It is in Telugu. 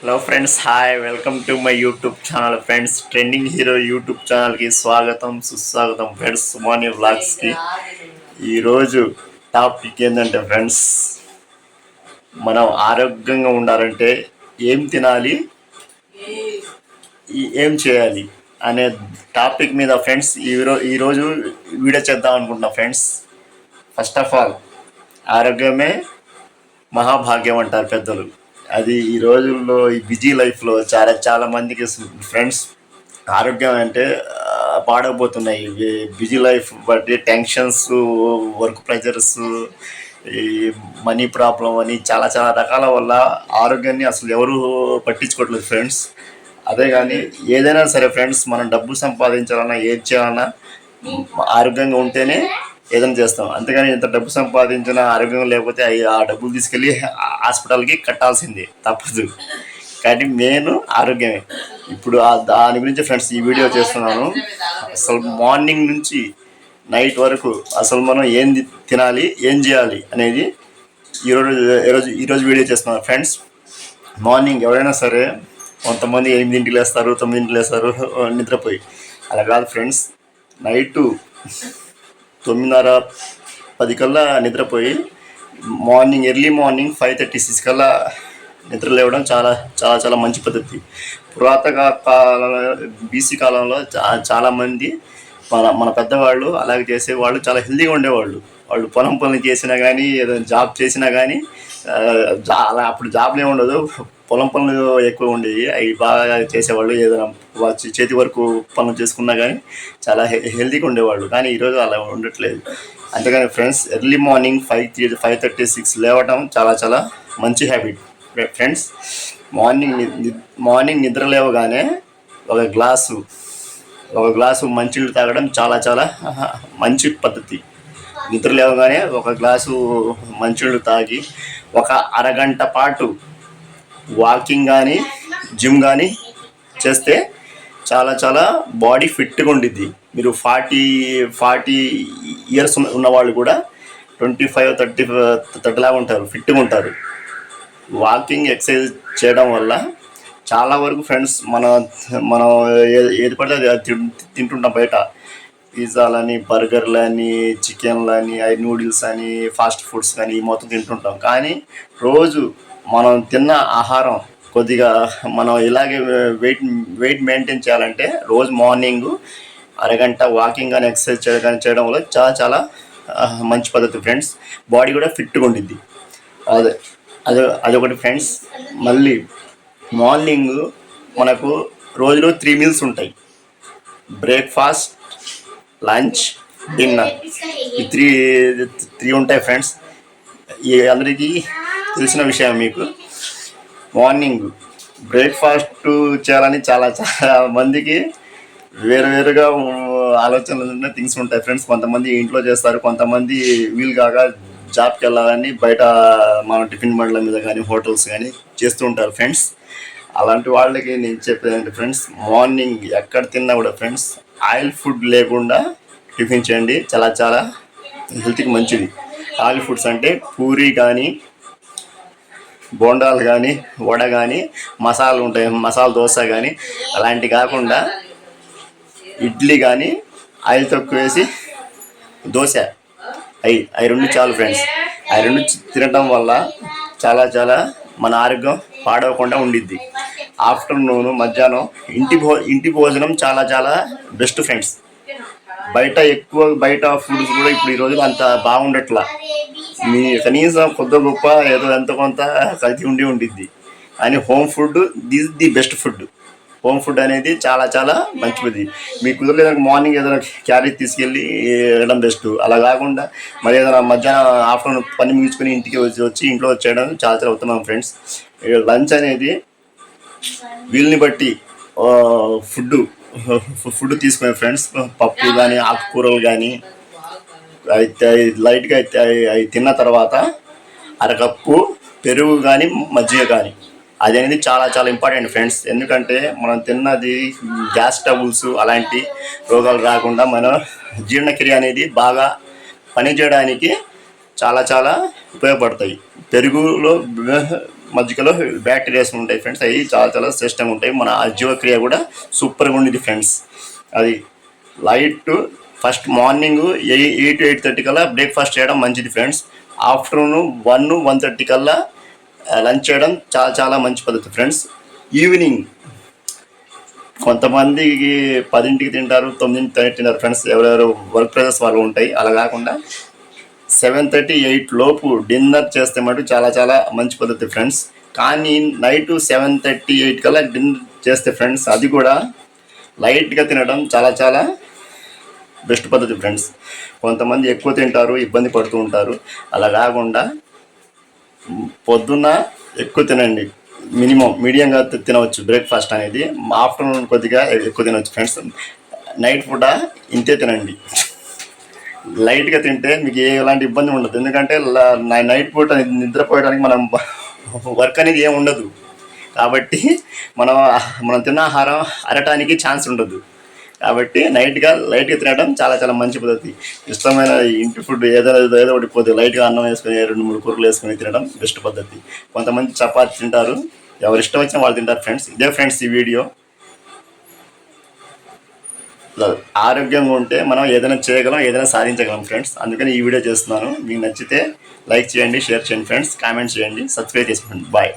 Hello friends hi welcome to my YouTube channel friends trending hero YouTube ఛానల్కి స్వాగతం సుస్వాగతం ఫ్రెండ్స్ సుమాని వ్లాగ్స్కి ఈరోజు టాపిక్ ఏంటంటే ఫ్రెండ్స్ మనం ఆరోగ్యంగా ఉండాలంటే ఏం తినాలి? ఏం చేయాలి? అనే టాపిక్ మీద ఫ్రెండ్స్ ఈరో ఈరోజు వీడియో చేద్దాం అనుకుంటున్నా ఫ్రెండ్స్ ఫస్ట్ ఆఫ్ ఆల్ ఆరోగ్యమే మహాభాగ్యం అంటారు పెద్దలు. అది ఈ రోజుల్లో ఈ బిజీ లైఫ్లో చాలా చాలా మందికి ఫ్రెండ్స్ ఆరోగ్యం అంటే పాడైపోతున్నాయి బిజీ లైఫ్ బట్టి టెన్షన్స్ వర్క్ ప్రెజర్స్ ఈ మనీ ప్రాబ్లం అని చాలా చాలా రకాల వల్ల ఆరోగ్యాన్ని అసలు ఎవరు పట్టించుకోవట్లేదు ఫ్రెండ్స్. అదే కానీ ఏదైనా సరే ఫ్రెండ్స్ మనం డబ్బు సంపాదించాలన్నా ఏది చేయాలన్నా ఆరోగ్యంగా ఉంటేనే ఏదైనా చేస్తాం. అంతేగాని ఎంత డబ్బు సంపాదించినా ఆరోగ్యం లేకపోతే ఆ డబ్బులు తీసుకెళ్ళి హాస్పిటల్కి కట్టాల్సిందే. తప్పదు. కానీ మెయిన్ ఆరోగ్యమే. ఇప్పుడు ఆ దాని గురించి ఫ్రెండ్స్ ఈ వీడియో చేస్తున్నాను. అసలు మార్నింగ్ నుంచి నైట్ వరకు అసలు మనం ఏం తినాలి ఏం చేయాలి అనేది ఈరోజు ఈరోజు ఈరోజు వీడియో చేస్తున్నాను. ఫ్రెండ్స్ మార్నింగ్ ఎవరైనా సరే కొంతమంది ఎనిమిదింటికి లేస్తారు తొమ్మిదింటికి లేస్తారు నిద్రపోయి. అలా కాదు ఫ్రెండ్స్. నైటు తొమ్మిదిన్నర పది కల్లా నిద్రపోయి morning early morning five thirty six కల్లా నిద్ర లేవడం చాలా చాలా చాలా మంచి పద్ధతి. పురాతన కాలంలో బీసీ కాలంలో చాలామంది మన మన పెద్దవాళ్ళు అలాగే చేసేవాళ్ళు చాలా హెల్తీగా ఉండేవాళ్ళు. వాళ్ళు పొలం పనులు చేసినా కానీ ఏదైనా జాబ్ చేసినా కానీ జా- అలా అప్పుడు జాబ్లే ఉండదు. పొలం పనులు ఎక్కువ ఉండేవి. అవి బాగా చేసేవాళ్ళు ఏదైనా చేతి వరకు పనులు చేసుకున్నా కానీ చాలా హెల్తీగా ఉండేవాళ్ళు. కానీ ఈరోజు అలా ఉండట్లేదు. అంతేగాని friends early morning five five thirty six లేవటం చాలా చాలా మంచి హ్యాబిట్. ఫ్రెండ్స్ మార్నింగ్ ని- మార్నింగ్ నిద్ర లేవగానే ఒక గ్లాసు ఒక గ్లాసు మంచినీళ్ళు తాగడం చాలా చాలా మంచి పద్ధతి. నిద్ర లేవగానే ఒక గ్లాసు మంచినీళ్ళు తాగి ఒక అరగంట పాటు వాకింగ్ కానీ జిమ్ కానీ చేస్తే చాలా చాలా బాడీ ఫిట్గా ఉండిద్ది. మీరు ఫార్టీ ఫార్టీ ఇయర్స్ ఉన్న వాళ్ళు కూడా ట్వంటీ ఫైవ్ థర్టీ థర్టీలాగా ఉంటారు ఫిట్గా ఉంటారు. వాకింగ్ ఎక్సర్సైజ్ చేయడం వల్ల చాలా వరకు ఫ్రెండ్స్ మన మనం ఏది పడితే అది తింటుంటాం బయట. పిజ్జాలని బర్గర్లని చికెన్లని అవి నూడిల్స్ అని ఫాస్ట్ ఫుడ్స్ కానీ ఈ మొత్తం తింటుంటాం. కానీ రోజు మనం తిన్న ఆహారం కొద్దిగా మనం ఇలాగే వెయిట్ వెయిట్ మెయింటైన్ చేయాలంటే రోజు మార్నింగ్ అరగంట వాకింగ్ కానీ ఎక్సర్సైజ్ చేయడం కానీ చేయడం వల్ల చాలా చాలా మంచి పద్ధతి ఫ్రెండ్స్. బాడీ కూడా ఫిట్గా ఉండిద్ది. అదే అదే అదొకటి ఫ్రెండ్స్. మళ్ళీ మార్నింగ్ మనకు రోజులో త్రీ మీల్స్ ఉంటాయి. Breakfast lunch dinner. ఈ త్రీ త్రీ ఉంటాయి ఫ్రెండ్స్. ఈ అందరికీ తెలిసిన విషయం మీకు. మార్నింగ్ బ్రేక్ఫాస్ట్ చేయాలని చాలా చాలా మందికి వేరు వేరుగా ఆలోచనలు ఉన్న థింగ్స్ ఉంటాయి ఫ్రెండ్స్ కొంతమంది ఇంట్లో చేస్తారు కొంతమంది వీలు కాక జాబ్కి వెళ్ళాలని బయట మన టిఫిన్ బండ్ల మీద కానీ హోటల్స్ కానీ చేస్తూ ఉంటారు ఫ్రెండ్స్ అలాంటి వాళ్ళకి నేను చెప్పేదంటే ఫ్రెండ్స్ మార్నింగ్ ఎక్కడ తిన్నా కూడా ఫ్రెండ్స్ ఆయిల్ ఫుడ్ లేకుండా టిఫిన్ చేయండి. చాలా చాలా హెల్త్కి మంచిది. ఆయిల్ ఫుడ్స్ అంటే పూరి కానీ బోండాలు కానీ వడ కానీ మసాలు ఉంటాయి మసాలా దోశ కానీ అలాంటి కాకుండా ఇడ్లీ కానీ ఆయిల్ తక్కువ వేసి దోశ. అవి అవి రెండు చాలు ఫ్రెండ్స్. అవి రెండు తినటం వల్ల చాలా చాలా మన ఆరోగ్యం పాడవకుండా ఉండిద్ది. ఆఫ్టర్నూన్ మధ్యాహ్నం ఇంటి భో ఇంటి భోజనం చాలా చాలా బెస్ట్ ఫ్రెండ్స్. బయట ఎక్కువ బయట ఫుడ్స్ కూడా ఇప్పుడు ఈ రోజు అంత బాగుండట్లా. మీ కనీసం కొద్ది గొప్ప ఏదో ఎంత కొంత కలిసి ఉండి ఉండిద్ది. కానీ home food this the best food. Home food అనేది చాలా చాలా మంచిది. మీకు కుదరలేదు మార్నింగ్ ఏదైనా క్యారేజ్ తీసుకెళ్ళి వెళ్ళడం బెస్ట్. అలా కాకుండా మరి ఏదైనా మధ్యాహ్నం ఆఫ్టర్నూన్ పని ముగించుకొని ఇంటికి వచ్చి వచ్చి ఇంట్లో వచ్చేయడం చాలా చాలా ఉత్తమం ఫ్రెండ్స్. లంచ్ అనేది వీళ్ళని బట్టి ఫుడ్ ఫుడ్ తీసుకునే ఫ్రెండ్స్. పప్పు కానీ ఆకుకూరలు కానీ లైట్గా అయితే అవి అవి తిన్న తర్వాత అరకప్పు పెరుగు కానీ మజ్జిగ కానీ అది అనేది చాలా చాలా ఇంపార్టెంట్ ఫ్రెండ్స్. ఎందుకంటే మనం తిన్నది గ్యాస్ ట్రబుల్స్ అలాంటి రోగాలు రాకుండా మన జీర్ణక్రియ అనేది బాగా పనిచేయడానికి చాలా చాలా ఉపయోగపడతాయి. పెరుగులో మజ్జిగలో బ్యాక్టీరియాస్ ఉంటాయి ఫ్రెండ్స్. అవి చాలా చాలా శ్రేష్టంగా ఉంటాయి. మన జీవక్రియ కూడా సూపర్గా ఉండేది ఫ్రెండ్స్. అది light first morning eight eight thirty కల్లా బ్రేక్ఫాస్ట్ చేయడం మంచిది friends. Afternoon one one thirty కల్లా లంచ్ చేయడం చాలా చాలా మంచి పద్ధతి ఫ్రెండ్స్. ఈవినింగ్ కొంతమందికి పదింటికి తింటారు తొమ్మిదింటికి తింటారు ఫ్రెండ్స్. ఎవరెవరు వర్క్ ప్రెసెస్ వాళ్ళు ఉంటాయి అలా కాకుండా సెవెన్ థర్టీ ఎయిట్ లోపు డిన్నర్ చేస్తే మటు చాలా చాలా మంచి పద్ధతి ఫ్రెండ్స్. కానీ నైట్ సెవెన్ థర్టీ ఎయిట్ కల్లా డిన్నర్ చేస్తే ఫ్రెండ్స్ అది కూడా లైట్గా తినడం చాలా చాలా బెస్ట్ పద్ధతి ఫ్రెండ్స్ కొంతమంది ఎక్కువ తింటారు ఇబ్బంది పడుతూ ఉంటారు. అలా కాకుండా పొద్దున్న ఎక్కువ తినండి. మినిమం మీడియంగా తినవచ్చు. బ్రేక్ఫాస్ట్ అనేది ఆఫ్టర్నూన్ కొద్దిగా ఎక్కువ తినవచ్చు ఫ్రెండ్స్ నైట్ పూట ఇంతే తినండి. లైట్గా తింటే మీకు ఎలాంటి ఇబ్బంది ఉండదు. ఎందుకంటే నైట్ పూట నిద్రపోయడానికి మనం వర్క్ అనేది ఏం ఉండదు. కాబట్టి మనం మనం తిన్న ఆహారం అరటానికి ఛాన్స్ ఉండదు. కాబట్టి నైట్గా లైట్గా తినడం చాలా చాలా మంచి పద్ధతి. ఇష్టమైన ఇంటి ఫుడ్ ఏదో ఏదో ఒకటి పోతే లైట్గా అన్నం వేసుకొని రెండు మూడు కూరలు వేసుకొని తినడం బెస్ట్ పద్ధతి. కొంతమంది చపాతి తింటారు ఎవరు ఇష్టం వచ్చినా వాళ్ళు తింటారు ఫ్రెండ్స్ ఇదే ఫ్రెండ్స్ ఈ వీడియో. ఆరోగ్యంగా ఉంటే మనం ఏదైనా చేయగలం ఏదైనా సాధించగలం ఫ్రెండ్స్ అందుకని ఈ వీడియో చేస్తున్నాను. మీకు నచ్చితే లైక్ చేయండి షేర్ చేయండి ఫ్రెండ్స్ కామెంట్ చేయండి. సబ్స్క్రైబ్ చేసుకోండి. బాయ్